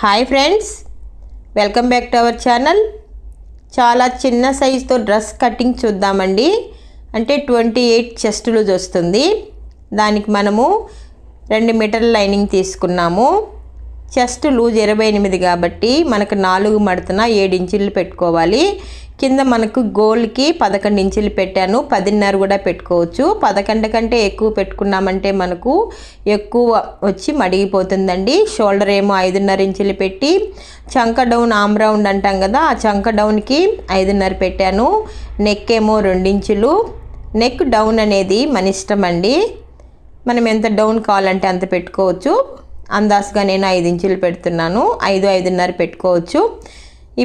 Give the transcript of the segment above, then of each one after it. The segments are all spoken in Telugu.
Hi friends welcome back to our channel చాలా చిన్న సైజుతో డ్రెస్ కటింగ్ చూద్దామండి. అంటే ట్వంటీ ఎయిట్ చెస్ట్ లూజ్ వస్తుంది. దానికి మనము రెండు మీటర్ల లైనింగ్ తీసుకున్నాము. చెస్ట్ లూజ్ ఇరవై ఎనిమిది కాబట్టి మనకు నాలుగు మడతన ఏడు ఇంచులు పెట్టుకోవాలి. కింద మనకు గోల్కి పదకొండు ఇంచులు పెట్టాను. పదిన్నర కూడా పెట్టుకోవచ్చు. పదకొండు కంటే ఎక్కువ పెట్టుకున్నామంటే మనకు ఎక్కువ వచ్చి మడిగిపోతుందండి. షోల్డర్ ఏమో ఐదున్నర ఇంచులు పెట్టి చంక డౌన్ ఆమ్ రౌండ్ అంటాం కదా ఆ చంక డౌన్కి ఐదున్నర పెట్టాను. నెక్ ఏమో రెండించులు నెక్ డౌన్ అనేది మన ఇష్టం అండి. మనం ఎంత డౌన్ కావాలంటే అంత పెట్టుకోవచ్చు. అందాజుగా నేను ఐదు ఇంచులు పెడుతున్నాను. ఐదు ఐదున్నర పెట్టుకోవచ్చు.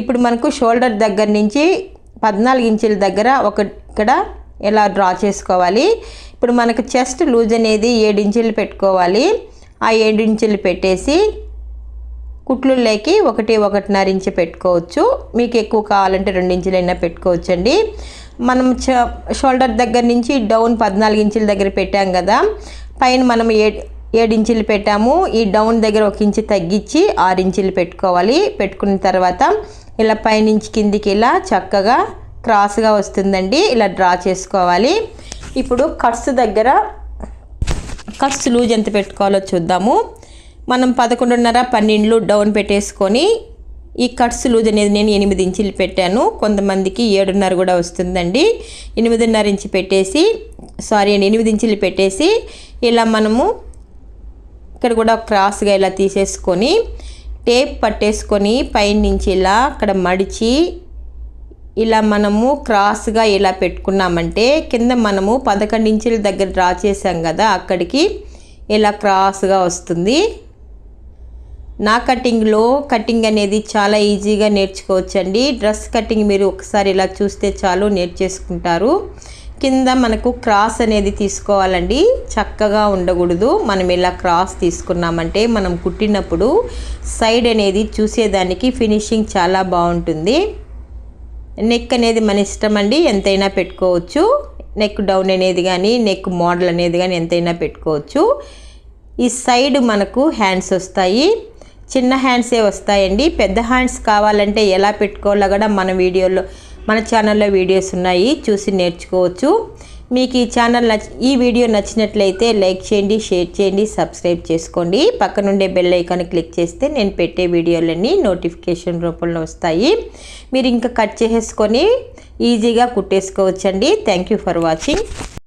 ఇప్పుడు మనకు షోల్డర్ దగ్గర నుంచి పద్నాలుగు ఇంచుల దగ్గర ఒక ఇక్కడ ఇలా డ్రా చేసుకోవాలి? ఇప్పుడు మనకు చెస్ట్ లూజ్ అనేది ఏడు ఇంచులు పెట్టుకోవాలి. ఆ ఏడు ఇంచులు పెట్టేసి కుట్లులోకి ఒకటి ఒకటిన్నర ఇంచు పెట్టుకోవచ్చు. మీకు ఎక్కువ కావాలంటే రెండు ఇంచులైనా పెట్టుకోవచ్చండి. మనం చ షోల్డర్ దగ్గర నుంచి డౌన్ పద్నాలుగు ఇంచుల దగ్గర పెట్టాం కదా పైన మనం ఏ ఇంచులు పెట్టాము. ఈ డౌన్ దగ్గర ఒక ఇంచు తగ్గించి ఆరు ఇంచులు పెట్టుకోవాలి. పెట్టుకున్న తర్వాత ఇలా పైనుంచి కిందికి ఇలా చక్కగా క్రాస్గా వస్తుందండి. ఇలా డ్రా చేసుకోవాలి. ఇప్పుడు కట్స్ దగ్గర కట్స్ లూజ్ ఎంత పెట్టుకోవాలో చూద్దాము. మనం పదకొండున్నర పన్నెండులు డౌన్ పెట్టేసుకొని ఈ కట్స్ లూజ్ అనేది నేను ఎనిమిది ఇంచులు పెట్టాను. కొంతమందికి ఏడున్నర కూడా వస్తుందండి. ఎనిమిదిన్నర ఇంచు పెట్టేసి సారీ అండి ఎనిమిది ఇంచులు పెట్టేసి ఇలా మనము ఇక్కడ కూడా క్రాస్గా ఇలా తీసేసుకొని టేప్ పట్టేసుకొని పైనుంచి ఇలా అక్కడ మడిచి ఇలా మనము క్రాస్గా ఇలా పెట్టుకున్నామంటే కింద మనము పదకొండు ఇంచుల దగ్గర డ్రా చేసాం కదా అక్కడికి ఇలా క్రాస్గా వస్తుంది. నా కటింగ్లో కటింగ్ అనేది చాలా ఈజీగా నేర్చుకోవచ్చండి. డ్రెస్ కటింగ్ మీరు ఒకసారి ఇలా చూస్తే చాలు నేర్చేసుకుంటారు. కింద మనకు క్రాస్ అనేది తీసుకోవాలండి. చక్కగా ఉండకూడదు. మనం ఇలా క్రాస్ తీసుకున్నామంటే మనం కుట్టినప్పుడు సైడ్ అనేది చూసేదానికి ఫినిషింగ్ చాలా బాగుంటుంది. నెక్ అనేది మన ఇష్టం అండి ఎంతైనా పెట్టుకోవచ్చు. నెక్ డౌన్ అనేది కానీ నెక్ మోడల్ అనేది కానీ ఎంతైనా పెట్టుకోవచ్చు. ఈ సైడ్ మనకు హ్యాండ్స్ వస్తాయి. చిన్న హ్యాండ్సే వస్తాయండి. పెద్ద హ్యాండ్స్ కావాలంటే ఎలా పెట్టుకోవాలో కూడా మన వీడియోలో మన ఛానల్లో వీడియోస్ ఉన్నాయి చూసి నేర్చుకోవచ్చు. మీకు ఈ ఛానల్ నచ్ ఈ వీడియో నచ్చినట్లయితే లైక్ చేయండి షేర్ చేయండి సబ్స్క్రైబ్ చేసుకోండి. పక్కనుండే బెల్ ఐకాన్ క్లిక్ చేస్తే నేను పెట్టే వీడియోలన్నీ నోటిఫికేషన్ రూపంలో వస్తాయి. మీరు ఇంకా కట్ చేసేసుకొని ఈజీగా కుట్టేసుకోవచ్చండి. Thank you for watching